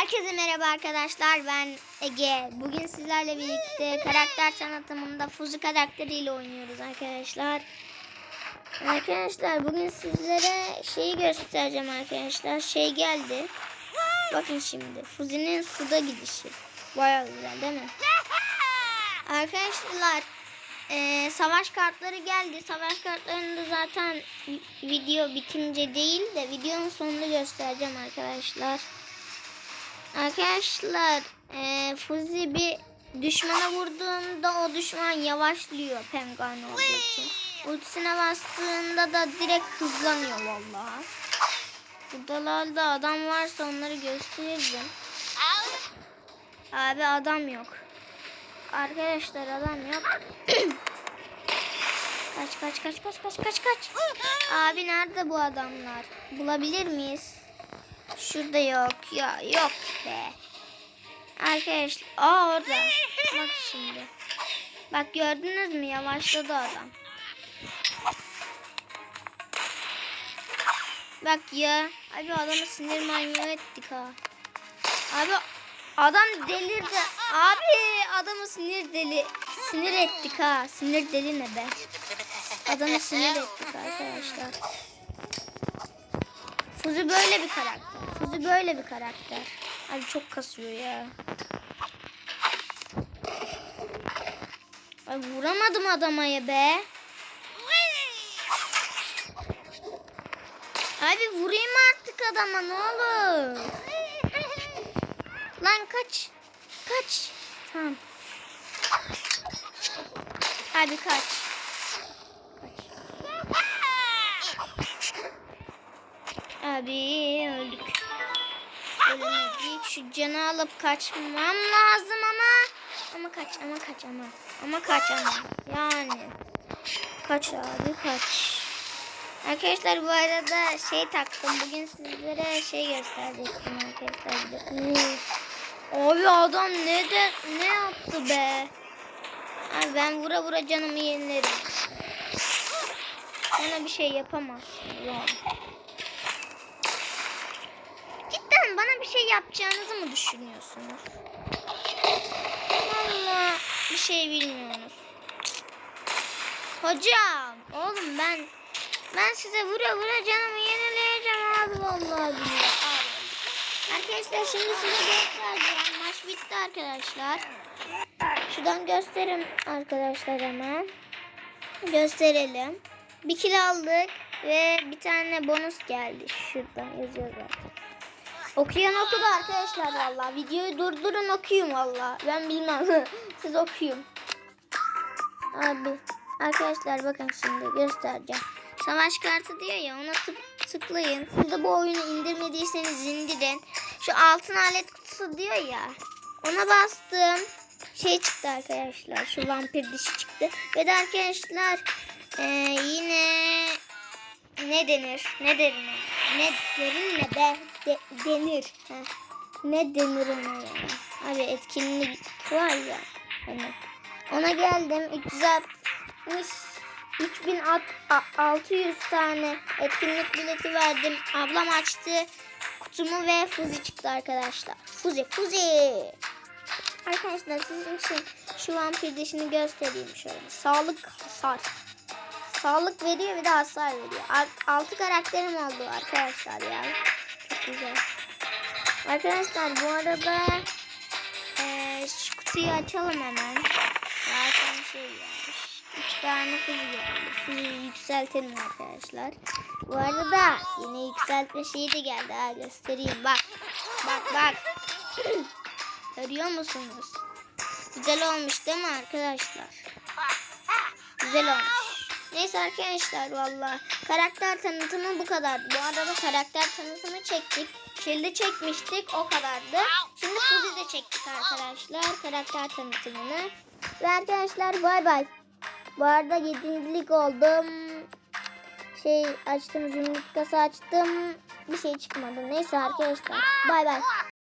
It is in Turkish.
Herkese merhaba arkadaşlar. Ben Ege. Bugün sizlerle birlikte karakter tanıtımında Fuzi karakteriyle oynuyoruz arkadaşlar. Arkadaşlar bugün sizlere şeyi göstereceğim arkadaşlar. Şey geldi. Bakın şimdi. Fuzi'nin suda gidişi. Baya güzel değil mi? Arkadaşlar eee, savaş kartları geldi. Savaş kartlarını da zaten vi- video bitince değil de videonun sonunda göstereceğim arkadaşlar. Arkadaşlar eee Fuzi bir düşmana vurduğunda o düşman yavaşlıyor penguen olduğu için. Ultisine bastığında da direkt hızlanıyor vallahi. Buradalarda adam varsa onları gösteririm. Abi adam yok. Arkadaşlar adam yok. kaç kaç kaç kaç kaç kaç kaç. Abi nerede bu adamlar? Bulabilir miyiz? Şurada yok. Ya yok be. Arkadaşlar. Aa orada. Bak şimdi. Bak gördünüz mü? Yavaşladı adam. Bak ya. Abi adamı sinir manyağı ettik ha. Abi adam delirdi. Abi adamı sinir deli. Sinir ettik ha. Sinir deli ne be. Adamı sinir ettik arkadaşlar. Fuzi böyle bir karakter. Fuzi böyle bir karakter. Abi çok kasıyor ya. Ay vuramadım adama ya be. Abi vurayım artık adama ne olur. Lan kaç. Kaç. Tamam. Abi kaç. Kaç. Abi öldük. Ölemedik. Şu canı alıp kaçmam lazım ama. Ama kaç ama kaç ama. Ama kaç ama. Yani. Kaç abi kaç. Arkadaşlar bu arada şey taktım. Bugün sizlere şey gösterecektim arkadaşlar. Abi adam ne de ne yaptı be? Abi ben vura vura canımı yenilerim. Bana bir şey yapamaz. Ya. Cidden bana bir şey yapacağınızı mı düşünüyorsunuz? Valla bir şey bilmiyorsunuz. Hocam, oğlum ben ben size vura vura canımı yenileyeceğim abi vallahi billahi. Arkadaşlar şimdi size göstereceğim. Maç bitti arkadaşlar. Şuradan gösterim arkadaşlar hemen. Gösterelim. Bir kilo aldık ve bir tane bonus geldi. Şuradan yazıyor zaten. Okuyan okudu arkadaşlar valla. Videoyu durdurun okuyun valla. Ben bilmem. Siz okuyun. Abi arkadaşlar bakın şimdi göstereceğim. Savaş kartı diyor ya ona tık, tıklayın. Siz de bu oyunu indirmediyseniz indirin. Şu altın alet kutusu diyor ya. Ona bastım. Şey çıktı arkadaşlar. Şu vampir dişi çıktı. Ve de arkadaşlar e, yine ne denir? Ne denir? Ne derin ne be? De- denir. Heh. Ne denir ona ya? Abi etkinlik var ya. Hani. Ona geldim. 360 3600 tane etkinlik bileti verdim. Ablam açtı kutumu ve Fuzi çıktı arkadaşlar. Fuzi, Fuzi. Arkadaşlar sizin için şu vampir dişini göstereyim şöyle. Sağlık, hasar. Sağlık veriyor bir de hasar veriyor. 6 karakterim oldu arkadaşlar ya. Çok güzel. Arkadaşlar bu arada eee, şu kutuyu açalım hemen. Zaten şey gelmiş. 3 tane fuzi geldi. Fuziyi yükseltelim arkadaşlar. Bu arada yine yükseltme şeyi de geldi. Ha, göstereyim bak. Bak bak. Görüyor musunuz? Güzel olmuş değil mi arkadaşlar? Güzel olmuş. Neyse arkadaşlar valla karakter tanıtımı bu kadar. Bu arada karakter tanıtımı çektik. Şilde çekmiştik o kadardı. Şimdi Fuzi de çektik arkadaşlar karakter tanıtımını. Ve arkadaşlar bay bay. Bu arada yedincilik oldum. Şey açtım zümrüt kasa açtım. Bir şey çıkmadı. Neyse arkadaşlar bay bay.